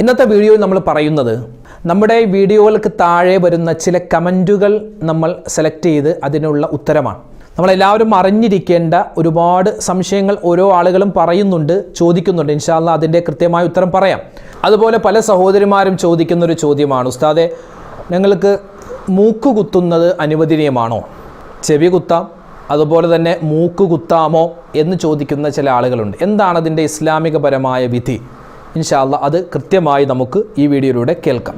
ഇന്നത്തെ വീഡിയോയിൽ നമ്മൾ പറയുന്നത് നമ്മുടെ വീഡിയോകൾക്ക് താഴെ വരുന്ന ചില കമന്റുകൾ നമ്മൾ സെലക്ട് ചെയ്ത് അതിനുള്ള ഉത്തരമാണ്. നമ്മളെല്ലാവരും അറിഞ്ഞിരിക്കേണ്ട ഒരുപാട് സംശയങ്ങൾ ഓരോ ആളുകളും പറയുന്നുണ്ട് ചോദിക്കുന്നുണ്ട്. ഇൻഷാല്ല അതിന്റെ കൃത്യമായ ഉത്തരം പറയാം. അതുപോലെ പല സഹോദരിമാരും ചോദിക്കുന്ന ഒരു ചോദ്യമാണ് ഉസ്താദെ ഞങ്ങൾക്ക് മൂക്ക് കുത്തുന്നത് അനുവദനീയമാണോ? ചെവി കുത്താം അതുപോലെ തന്നെ മൂക്ക് കുത്താമോ? എന്ന് ചോദിക്കുന്ന ചില ആളുകളുണ്ട്. എന്താണ് അതിന്റെ ഇസ്ലാമികപരമായ വിധി? ഇൻഷാല്ല അത് കൃത്യമായി നമുക്ക് ഈ വീഡിയോയിലൂടെ കേൾക്കാം.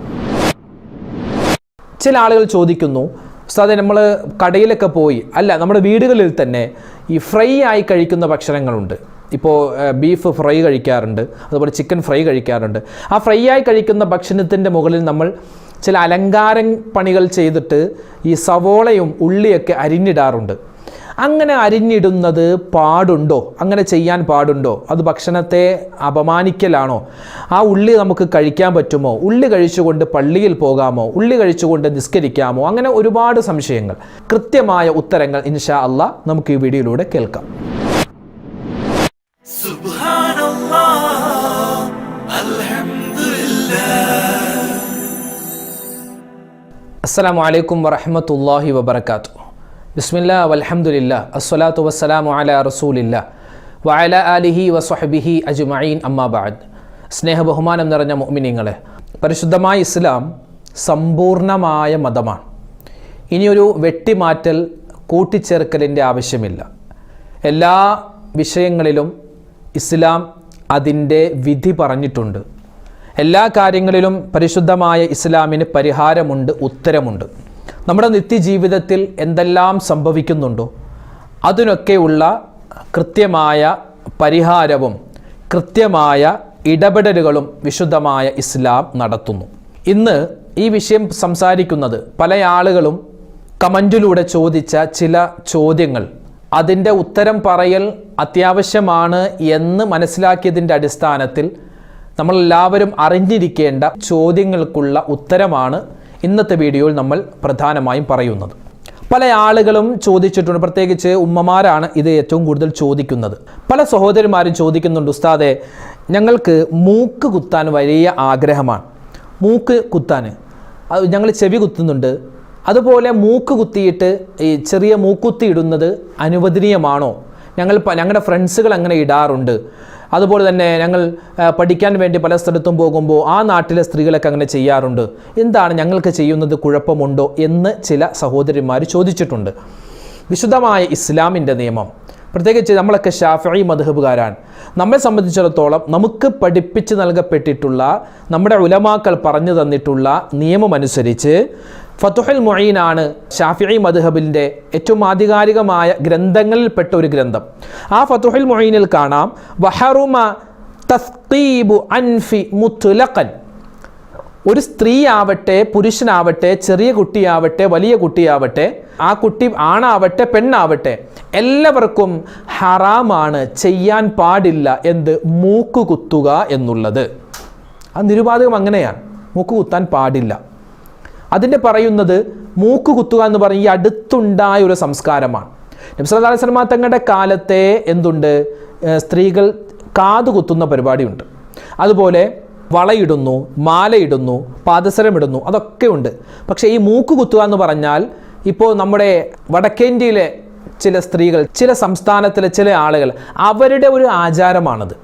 ചില ആളുകൾ ചോദിക്കുന്നു ഉസ്താദെ നമ്മൾ കടയിലൊക്കെ പോയി അല്ല നമ്മുടെ വീടുകളിൽ തന്നെ ഈ ഫ്രൈ ആയി കഴിക്കുന്ന ഭക്ഷണങ്ങളുണ്ട്. ഇപ്പോൾ ബീഫ് ഫ്രൈ കഴിക്കാറുണ്ട് അതുപോലെ ചിക്കൻ ഫ്രൈ കഴിക്കാറുണ്ട്. ആ ഫ്രൈ ആയി കഴിക്കുന്ന ഭക്ഷണത്തിന്റെ മുകളിൽ നമ്മൾ ചില അലങ്കാര പണികൾ ചെയ്തിട്ട് ഈ സവോളയും ഉള്ളിയൊക്കെ അരിഞ്ഞിടാറുണ്ട്. അങ്ങനെ അരിഞ്ഞിടുന്നത് പാടുണ്ടോ? അങ്ങനെ ചെയ്യാൻ പാടുണ്ടോ? അത് ഭക്ഷണത്തെ അപമാനിക്കലാണോ? ആ ഉള്ളി നമുക്ക് കഴിക്കാൻ പറ്റുമോ? ഉള്ളി കഴിച്ചുകൊണ്ട് പള്ളിയിൽ പോകാമോ? ഉള്ളി കഴിച്ചുകൊണ്ട് നിസ്കരിക്കാമോ? അങ്ങനെ ഒരുപാട് സംശയങ്ങൾ. കൃത്യമായ ഉത്തരങ്ങൾ ഇൻഷാ അല്ല നമുക്ക് ഈ വീഡിയോയിലൂടെ കേൾക്കാം. അസ്സാം വലൈക്കും വറഹമത്തല്ലാഹി വബർക്കാത്തു ബിസ്മില്ലാ വലഹമുല്ല അസ്സലാത്തു വസ്സലാമു അലാ റസൂലില്ല വഅല അലിഹി വസ്വഹബിഹി അജ്മഈൻ അമ്മാബാദ് സ്നേഹ ബഹുമാനം നിറഞ്ഞ മുഅ്മിനീങ്ങളെ പരിശുദ്ധമായ ഇസ്ലാം സമ്പൂർണമായ മതമാണ്. ഇനിയൊരു വെട്ടിമാറ്റൽ കൂട്ടിച്ചേർക്കലിന്റെ ആവശ്യമില്ല. എല്ലാ വിഷയങ്ങളിലും ഇസ്ലാം അതിന്റെ വിധി പറഞ്ഞിട്ടുണ്ട്. എല്ലാ കാര്യങ്ങളിലും പരിശുദ്ധമായ ഇസ്ലാമിന് പരിഹാരമുണ്ട് ഉത്തരമുണ്ട്. നമ്മുടെ നിത്യജീവിതത്തിൽ എന്തെല്ലാം സംഭവിക്കുന്നുണ്ടോ? അതിനൊക്കെയുള്ള കൃത്യമായ പരിഹാരവും കൃത്യമായ ഇടപെടലുകളും വിശുദ്ധമായ ഇസ്ലാം നടത്തുന്നു. ഇന്ന് ഈ വിഷയം സംസാരിക്കുന്നത് പല ആളുകളും കമന്റിലൂടെ ചോദിച്ച ചില ചോദ്യങ്ങൾ. അതിന്റെ ഉത്തരം പറയൽ അത്യാവശ്യമാണ് എന്ന് മനസ്സിലാക്കിയതിന്റെ അടിസ്ഥാനത്തിൽ നമ്മളെല്ലാവരും അറിഞ്ഞിരിക്കേണ്ട ചോദ്യങ്ങൾക്കുള്ള ഉത്തരമാണ് ഇന്നത്തെ വീഡിയോയിൽ നമ്മൾ പ്രധാനമായും പറയുന്നത്. പല ആളുകളും ചോദിച്ചിട്ടുണ്ട്. പ്രത്യേകിച്ച് ഉമ്മമാരാണ് ഇത് ഏറ്റവും കൂടുതൽ ചോദിക്കുന്നത്. പല സഹോദരിമാരും ചോദിക്കുന്നുണ്ട് ഉസ്താദെ ഞങ്ങൾക്ക് മൂക്ക് കുത്താൻ വലിയ ആഗ്രഹമാണ്. മൂക്ക് കുത്താൻ. ഞങ്ങൾ ചെവി കുത്തുന്നുണ്ട്. അതുപോലെ മൂക്ക് കുത്തിയിട്ട് ഈ ചെറിയ മൂക്കുത്തി ഇടുന്നത് അനുവദനീയമാണോ? ഞങ്ങൾ ഞങ്ങളുടെ ഫ്രണ്ട്സുകൾ അങ്ങനെ ഇടാറുണ്ട്. അതുപോലെ തന്നെ ഞങ്ങൾ പഠിക്കാൻ വേണ്ടി പല സ്ഥലത്തും പോകുമ്പോൾ ആ നാട്ടിലെ സ്ത്രീകളൊക്കെ അങ്ങനെ ചെയ്യാറുണ്ട്. എന്താണ് ഞങ്ങൾക്ക് ചെയ്യുന്നത്? കുഴപ്പമുണ്ടോ? എന്ന് ചില സഹോദരിമാർ ചോദിച്ചിട്ടുണ്ട്. വിശുദ്ധമായ ഇസ്ലാമിന്റെ നിയമം. പ്രത്യേകിച്ച് നമ്മളൊക്കെ ഷാഫി മധുഹബുകാരാണ് നമ്മെ സംബന്ധിച്ചിടത്തോളം നമുക്ക് പഠിപ്പിച്ച് നൽകപ്പെട്ടിട്ടുള്ള നമ്മുടെ ഉലമാക്കൾ പറഞ്ഞു തന്നിട്ടുള്ള നിയമമനുസരിച്ച് ഫത്തുഹൽ മൊയ്നാണ് ഷാഫിഈ മദ്ഹബിന്റെ ഏറ്റവും ആധികാരികമായ ഗ്രന്ഥങ്ങളിൽപ്പെട്ട ഒരു ഗ്രന്ഥം. ആ ഫത്തുഹൽ മൊയ്നിൽ കാണാം വഹറുമ തസ്തീബു അൻഫി മുത്തുലക്കൻ ഒരു സ്ത്രീ ആവട്ടെ പുരുഷനാവട്ടെ ചെറിയ കുട്ടിയാവട്ടെ വലിയ കുട്ടിയാവട്ടെ ആ കുട്ടി ആണാവട്ടെ പെണ്ണാവട്ടെ എല്ലാവർക്കും ഹറാമാണ് ചെയ്യാൻ പാടില്ല എന്ത് മൂക്ക് കുത്തുക എന്നുള്ളത്. ആ നിരുപാധികം അങ്ങനെയാണ്. മൂക്ക് കുത്താൻ പാടില്ല. അതിന്റെ പറയുന്നത് മൂക്ക് കുത്തുക എന്ന് പറഞ്ഞ ഈ അടുത്തുണ്ടായ ഒരു സംസ്കാരമാണ്. നബ്സല്ലാ അലൈഹി തങ്ങളുടെ കാലത്തെ എന്തുണ്ട്? സ്ത്രീകൾ കാത് കുത്തുന്ന പരിപാടിയുണ്ട്. അതുപോലെ വളയിടുന്നു മാലയിടുന്നു പാദസരമിടുന്നു അതൊക്കെ ഉണ്ട്. പക്ഷേ ഈ മൂക്ക് കുത്തുക എന്ന് പറഞ്ഞാൽ ഇപ്പോൾ നമ്മുടെ വടക്കേന്ത്യയിലെ ചില സ്ത്രീകൾ ചില സംസ്ഥാനത്തിലെ ചില ആളുകൾ അവരുടെ ഒരു ആചാരമാണത്.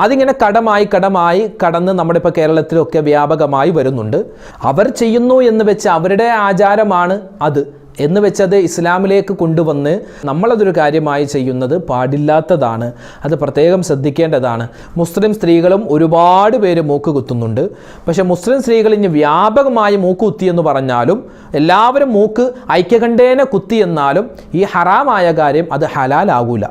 അതിങ്ങനെ കടമായി കടമായി കടന്ന് നമ്മുടെ ഇപ്പോൾ കേരളത്തിലൊക്കെ വ്യാപകമായി വരുന്നുണ്ട്. അവർ ചെയ്യുന്നു എന്ന് വെച്ച് അവരുടെ ആചാരമാണ് അത്. എന്ന് വെച്ചത് ഇസ്ലാമിലേക്ക് കൊണ്ടുവന്ന് നമ്മളതൊരു കാര്യമായി ചെയ്യുന്നത് പാടില്ലാത്തതാണ്. അത് പ്രത്യേകം ശ്രദ്ധിക്കേണ്ടതാണ്. മുസ്ലിം സ്ത്രീകളും ഒരുപാട് പേര് മൂക്ക് കുത്തുന്നുണ്ട്. പക്ഷേ മുസ്ലിം സ്ത്രീകൾ ഇനി വ്യാപകമായി മൂക്ക് കുത്തി എന്ന് പറഞ്ഞാലും എല്ലാവരും മൂക്ക് ഐക്യകണ്ഠേന കുത്തി എന്നാലും ഈ ഹറാമായ കാര്യം അത് ഹലാലാകൂല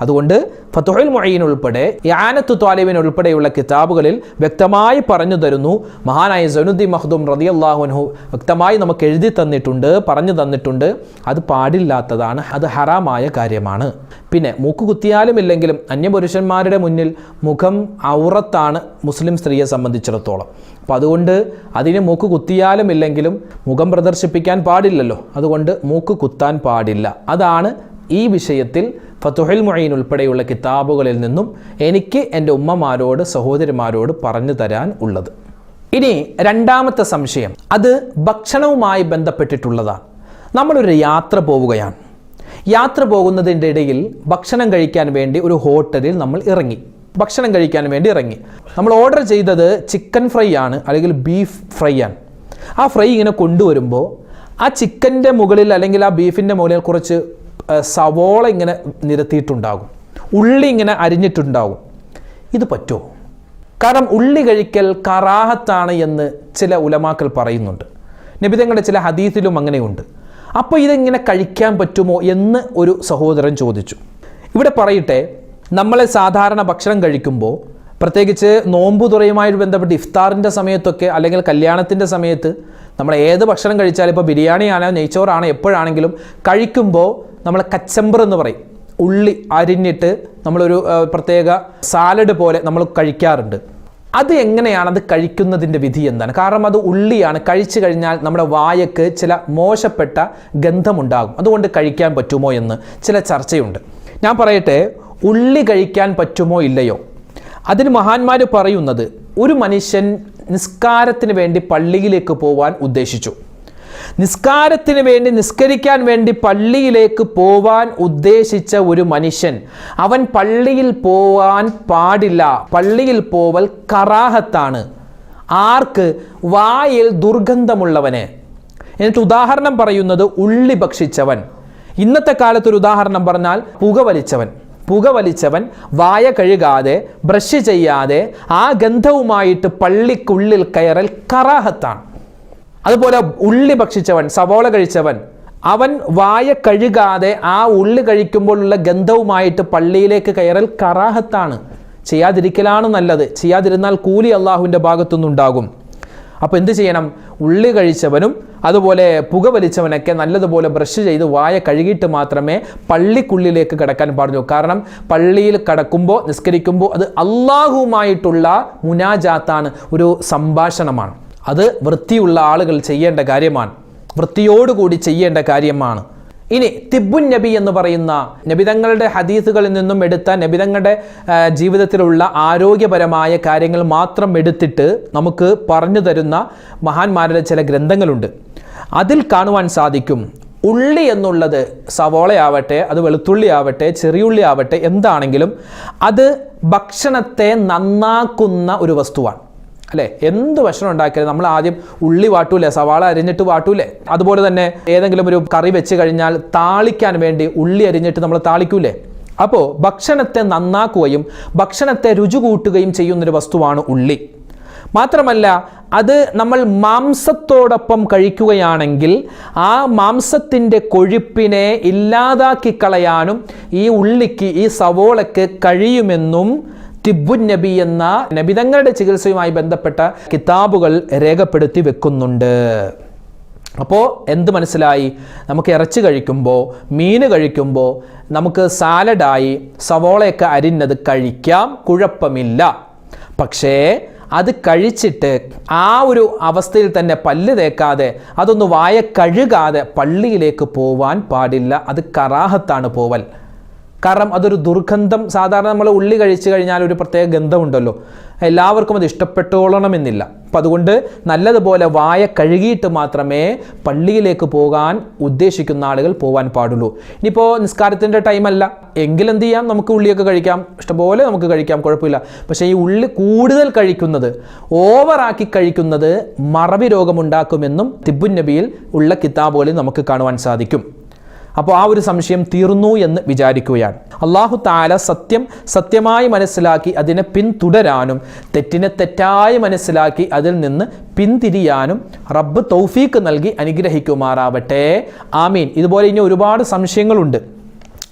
അതുകൊണ്ട് ഫത്തുഹുൽ മൊയ്യീൻ ഉൾപ്പെടെ യാനത്തു താലിബിൻ ഉൾപ്പെടെയുള്ള കിതാബുകളിൽ വ്യക്തമായി പറഞ്ഞു തരുന്നു. മഹാനായ സനുദ്ദീൻ മഹ്ദൂം റതി അള്ളാഹുൻഹു വ്യക്തമായി നമുക്ക് എഴുതി തന്നിട്ടുണ്ട് പറഞ്ഞു തന്നിട്ടുണ്ട്. അത് പാടില്ലാത്തതാണ് അത് ഹറാമായ കാര്യമാണ്. പിന്നെ മൂക്ക് കുത്തിയാലും ഇല്ലെങ്കിലും അന്യപുരുഷന്മാരുടെ മുന്നിൽ മുഖം ഔറത്താണ് മുസ്ലിം സ്ത്രീയെ സംബന്ധിച്ചിടത്തോളം. അപ്പം അതുകൊണ്ട് അതിന് മൂക്ക് കുത്തിയാലും ഇല്ലെങ്കിലും മുഖം പ്രദർശിപ്പിക്കാൻ പാടില്ലല്ലോ. അതുകൊണ്ട് മൂക്ക് കുത്താൻ പാടില്ല. അതാണ് ഈ വിഷയത്തിൽ ഫതുഹിൽ മൊയ്ൻ ഉൾപ്പെടെയുള്ള കിതാബുകളിൽ നിന്നും എനിക്ക് എന്റെ ഉമ്മമാരോട് സഹോദരിമാരോട് പറഞ്ഞു തരാൻ ഉള്ളത്. ഇനി രണ്ടാമത്തെ സംശയം. അത് ഭക്ഷണവുമായി ബന്ധപ്പെട്ടിട്ടുള്ളതാണ്. നമ്മളൊരു യാത്ര പോവുകയാണ്. യാത്ര പോകുന്നതിന്റെ ഇടയിൽ ഭക്ഷണം കഴിക്കാൻ വേണ്ടി ഒരു ഹോട്ടലിൽ നമ്മൾ ഇറങ്ങി. ഭക്ഷണം കഴിക്കാൻ വേണ്ടി ഇറങ്ങി. നമ്മൾ ഓർഡർ ചെയ്തത് ചിക്കൻ ഫ്രൈ ആണ് അല്ലെങ്കിൽ ബീഫ് ഫ്രൈ ആണ്. ആ ഫ്രൈ ഇങ്ങനെ കൊണ്ടുവരുമ്പോൾ ആ ചിക്കന്റെ മുകളിൽ അല്ലെങ്കിൽ ആ ബീഫിന്റെ മുകളിൽ കുറച്ച് സവോള ഇങ്ങനെ നിരത്തിയിട്ടുണ്ടാകും. ഉള്ളി ഇങ്ങനെ അരിഞ്ഞിട്ടുണ്ടാകും. ഇത് പറ്റുമോ കാരണം ഉള്ളി കഴിക്കൽ കറാഹത്താണ് എന്ന് ചില ഉലമാക്കൾ പറയുന്നുണ്ട്. നബിതങ്ങളുടെ ചില ഹദീസിലും അങ്ങനെയുണ്ട്. അപ്പോൾ ഇതെങ്ങനെ കഴിക്കാൻ പറ്റുമോ എന്ന് ഒരു സഹോദരൻ ചോദിച്ചു. ഇവിടെ പറയട്ടെ നമ്മളെ സാധാരണ ഭക്ഷണം കഴിക്കുമ്പോൾ പ്രത്യേകിച്ച് നോമ്പു തുറയുമായി ബന്ധപ്പെട്ട് ഇഫ്താറിന്റെ സമയത്തൊക്കെ അല്ലെങ്കിൽ കല്യാണത്തിന്റെ സമയത്ത് നമ്മൾ ഏത് ഭക്ഷണം കഴിച്ചാലും ഇപ്പോൾ ബിരിയാണിയാണോ നെയ്ച്ചോറാണോ എപ്പോഴാണെങ്കിലും കഴിക്കുമ്പോൾ നമ്മൾ കച്ചമ്പർ എന്ന് പറയും. ഉള്ളി അരിഞ്ഞിട്ട് നമ്മളൊരു പ്രത്യേക സാലഡ് പോലെ നമ്മൾ കഴിക്കാറുണ്ട്. അത് എങ്ങനെയാണ് അത് കഴിക്കുന്നതിന്റെ വിധി എന്താണ്? കാരണം അത് ഉള്ളിയാണ്. കഴിച്ചു കഴിഞ്ഞാൽ നമ്മുടെ വായക്ക് ചില മോശപ്പെട്ട ഗന്ധമുണ്ടാകും. അതുകൊണ്ട് കഴിക്കാൻ പറ്റുമോ എന്ന് ചില ചർച്ചയുണ്ട്. ഞാൻ പറയട്ടെ ഉള്ളി കഴിക്കാൻ പറ്റുമോ ഇല്ലയോ? അതിന് മഹാന്മാർ പറയുന്നത് ഒരു മനുഷ്യൻ നിസ്കാരത്തിന് വേണ്ടി പള്ളിയിലേക്ക് പോവാൻ ഉദ്ദേശിച്ചു. നിസ്കാരത്തിന് വേണ്ടി നിസ്കരിക്കാൻ വേണ്ടി പള്ളിയിലേക്ക് പോവാൻ ഉദ്ദേശിച്ച ഒരു മനുഷ്യൻ അവൻ പള്ളിയിൽ പോവാൻ പാടില്ല. പള്ളിയിൽ പോവൽ കറാഹത്താണ്. ആർക്ക്? വായിൽ ദുർഗന്ധമുള്ളവന്. എന്നിട്ട് ഉദാഹരണം പറയുന്നത് ഉള്ളി ഭക്ഷിച്ചവൻ. ഇന്നത്തെ കാലത്ത് ഒരു ഉദാഹരണം പറഞ്ഞാൽ പുകവലിച്ചവൻ പുകവലിച്ചവൻ വായ കഴുകാതെ ബ്രഷ് ചെയ്യാതെ ആ ഗന്ധവുമായിട്ട് പള്ളിക്കുള്ളിൽ കയറൽ കറാഹത്താണ്. അതുപോലെ ഉള്ളി ഭക്ഷിച്ചവൻ സവോള കഴിച്ചവൻ അവൻ വായ കഴുകാതെ ആ ഉള്ളി കഴിക്കുമ്പോഴുള്ള ഗന്ധവുമായിട്ട് പള്ളിയിലേക്ക് കയറൽ കറാഹത്താണ്. ചെയ്യാതിരിക്കലാണ് നല്ലത്. ചെയ്യാതിരുന്നാൽ കൂലി അള്ളാഹുവിന്റെ ഭാഗത്തുനിന്നുണ്ടാകും. അപ്പോൾ എന്ത് ചെയ്യണം? ഉള്ളി കഴിച്ചവനും അതുപോലെ പുക വലിച്ചവനൊക്കെ നല്ലതുപോലെ ബ്രഷ് ചെയ്ത് വായ കഴുകിയിട്ട് മാത്രമേ പള്ളിക്കുള്ളിലേക്ക് കടക്കാൻ പാടുള്ളൂ. കാരണം പള്ളിയിൽ കടക്കുമ്പോൾ നിസ്കരിക്കുമ്പോൾ അത് അള്ളാഹുമായിട്ടുള്ള മുനാജാത്താണ് ഒരു സംഭാഷണമാണ്. അത് വൃത്തിയുള്ള ആളുകൾ ചെയ്യേണ്ട കാര്യമാണ്. വൃത്തിയോടുകൂടി ചെയ്യേണ്ട കാര്യമാണ്. ഇനി തിബുൻ നബി എന്ന് പറയുന്ന നബിതങ്ങളുടെ ഹദീസുകളിൽ നിന്നും എടുത്ത നബിതങ്ങളുടെ ജീവിതത്തിലുള്ള ആരോഗ്യപരമായ കാര്യങ്ങൾ മാത്രം എടുത്തിട്ട് നമുക്ക് പറഞ്ഞു തരുന്ന മഹാന്മാരുടെ ചില ഗ്രന്ഥങ്ങളുണ്ട്. അതിൽ കാണുവാൻ സാധിക്കും ഉള്ളി എന്നുള്ളത് സവോളയാവട്ടെ അത് വെളുത്തുള്ളി ആവട്ടെ ചെറിയുള്ളി ആവട്ടെ എന്താണെങ്കിലും അത് ഭക്ഷണത്തെ നന്നാക്കുന്ന ഒരു വസ്തുവാണ്. അല്ലേ? എന്ത് ഭക്ഷണം ഉണ്ടാക്കിയാലും നമ്മൾ ആദ്യം ഉള്ളി വാട്ടൂലേ സവാള അരിഞ്ഞിട്ട് വാട്ടൂലേ? അതുപോലെ തന്നെ ഏതെങ്കിലും ഒരു കറി വെച്ച് കഴിഞ്ഞാൽ താളിക്കാൻ വേണ്ടി ഉള്ളി അരിഞ്ഞിട്ട് നമ്മൾ താളിക്കൂലേ? അപ്പോൾ ഭക്ഷണത്തെ നന്നാക്കുകയും ഭക്ഷണത്തെ രുചി കൂട്ടുകയും ചെയ്യുന്നൊരു വസ്തുവാണ് ഉള്ളി. മാത്രമല്ല അത് നമ്മൾ മാംസത്തോടൊപ്പം കഴിക്കുകയാണെങ്കിൽ ആ മാംസത്തിന്റെ കൊഴുപ്പിനെ ഇല്ലാതാക്കി കളയാനും ഈ ഉള്ളിക്ക് ഈ സവോളയ്ക്ക് കഴിയുമെന്നും തിബുൻ നബി എന്ന നബിതങ്ങളുടെ ചികിത്സയുമായി ബന്ധപ്പെട്ട കിതാബുകൾ രേഖപ്പെടുത്തി വെക്കുന്നുണ്ട്. അപ്പോൾ എന്ത് മനസ്സിലായി? നമുക്ക് ഇറച്ചി കഴിക്കുമ്പോൾ മീൻ കഴിക്കുമ്പോൾ നമുക്ക് സാലഡായി സവോളയൊക്കെ അരിഞ്ഞത് കഴിക്കാം കുഴപ്പമില്ല. പക്ഷേ അത് കഴിച്ചിട്ട് ആ ഒരു അവസ്ഥയിൽ തന്നെ പല്ല് തേക്കാതെ അതൊന്ന് വായ കഴുകാതെ പള്ളിയിലേക്ക് പോവാൻ പാടില്ല. അത് കറാഹത്താണ് പോവൽ. കാരണം അതൊരു ദുർഗന്ധം. സാധാരണ നമ്മൾ ഉള്ളി കഴിച്ചു കഴിഞ്ഞാൽ ഒരു പ്രത്യേക ഗന്ധമുണ്ടല്ലോ. എല്ലാവർക്കും അത് ഇഷ്ടപ്പെട്ടോളണമെന്നില്ല. അപ്പം അതുകൊണ്ട് നല്ലതുപോലെ വായ കഴുകിയിട്ട് മാത്രമേ പള്ളിയിലേക്ക് പോകാൻ ഉദ്ദേശിക്കുന്ന ആളുകൾ പോകാൻ പാടുള്ളൂ. ഇനിയിപ്പോൾ നിസ്കാരത്തിന്റെ ടൈമല്ല എങ്കിലെന്ത് ചെയ്യാം? നമുക്ക് ഉള്ളിയൊക്കെ കഴിക്കാം. ഇഷ്ടംപോലെ നമുക്ക് കഴിക്കാം. കുഴപ്പമില്ല. പക്ഷേ ഈ ഉള്ളി കൂടുതൽ കഴിക്കുന്നത് ഓവറാക്കി കഴിക്കുന്നത് മറവി രോഗമുണ്ടാക്കുമെന്നും തിബുൻ നബിയിൽ ഉള്ള കിതാബുകളിൽ നമുക്ക് കാണുവാൻ സാധിക്കും. അപ്പോൾ ആ ഒരു സംശയം തീർന്നു എന്ന് വിചാരിക്കുകയാണ്. അള്ളാഹു താല സത്യം സത്യമായി മനസ്സിലാക്കി അതിനെ പിന്തുടരാനും തെറ്റിനെ തെറ്റായി മനസ്സിലാക്കി അതിൽ നിന്ന് പിന്തിരിയാനും റബ്ബ് തൗഫീക്ക് നൽകി അനുഗ്രഹിക്കുമാറാവട്ടെ. ആമീൻ. ഇതുപോലെ ഇനി ഒരുപാട് സംശയങ്ങളുണ്ട്.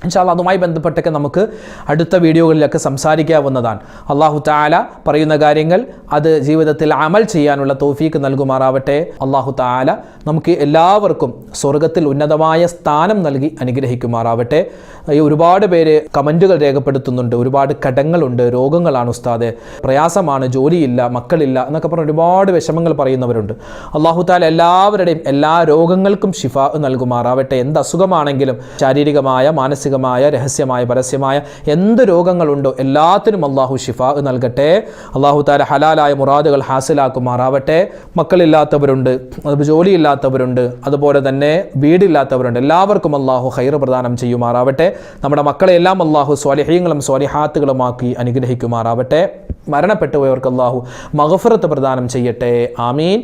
ഇൻഷാല്ല അതുമായി ബന്ധപ്പെട്ടൊക്കെ നമുക്ക് അടുത്ത വീഡിയോകളിലൊക്കെ സംസാരിക്കാവുന്നതാണ്. അള്ളാഹു താല പറയുന്ന കാര്യങ്ങൾ അത് ജീവിതത്തിൽ അമൽ ചെയ്യാനുള്ള തോഫീക്ക് നൽകുമാറാവട്ടെ. അള്ളാഹു താല നമുക്ക് എല്ലാവർക്കും സ്വർഗത്തിൽ ഉന്നതമായ സ്ഥാനം നൽകി അനുഗ്രഹിക്കുമാറാവട്ടെ. ഒരുപാട് പേര് കമന്റുകൾ രേഖപ്പെടുത്തുന്നുണ്ട് ഒരുപാട് കടങ്ങളുണ്ട് രോഗങ്ങളാണ് ഉസ്താദ്. പ്രയാസമാണ് ജോലിയില്ല മക്കളില്ല എന്നൊക്കെ പറഞ്ഞ് ഒരുപാട് വിഷമങ്ങൾ പറയുന്നവരുണ്ട്. അള്ളാഹു താല എല്ലാവരുടെയും എല്ലാ രോഗങ്ങൾക്കും ശിഫ നൽകുമാറാവട്ടെ. എന്ത് അസുഖമാണെങ്കിലും ശാരീരികമായ മാനസികമായ രഹസ്യമായ പരസ്യമായ എന്ത് രോഗങ്ങളുണ്ടോ എല്ലാത്തിനും അള്ളാഹു ഷിഫ നൽകട്ടെ. അള്ളാഹു താല ഹലാലായ മുറാദുകൾ ഹാസിലാക്കുമാറാവട്ടെ. മക്കളില്ലാത്തവരുണ്ട് ജോലിയില്ലാത്തവരുണ്ട് അതുപോലെ തന്നെ വീടില്ലാത്തവരുണ്ട്. എല്ലാവർക്കും അള്ളാഹു ഹൈർ പ്രദാനം ചെയ്യുമാറാവട്ടെ. നമ്മുടെ മക്കളെ എല്ലാം അള്ളാഹു സ്വാലിഹ്യങ്ങളും സ്വാലിഹാത്തുകളുമാക്കി അനുഗ്രഹിക്കുമാറാവട്ടെ. മരണപ്പെട്ടുപോയവർക്ക് അള്ളാഹു മഹഫറത്ത് പ്രദാനം ചെയ്യട്ടെ. ആമീൻ.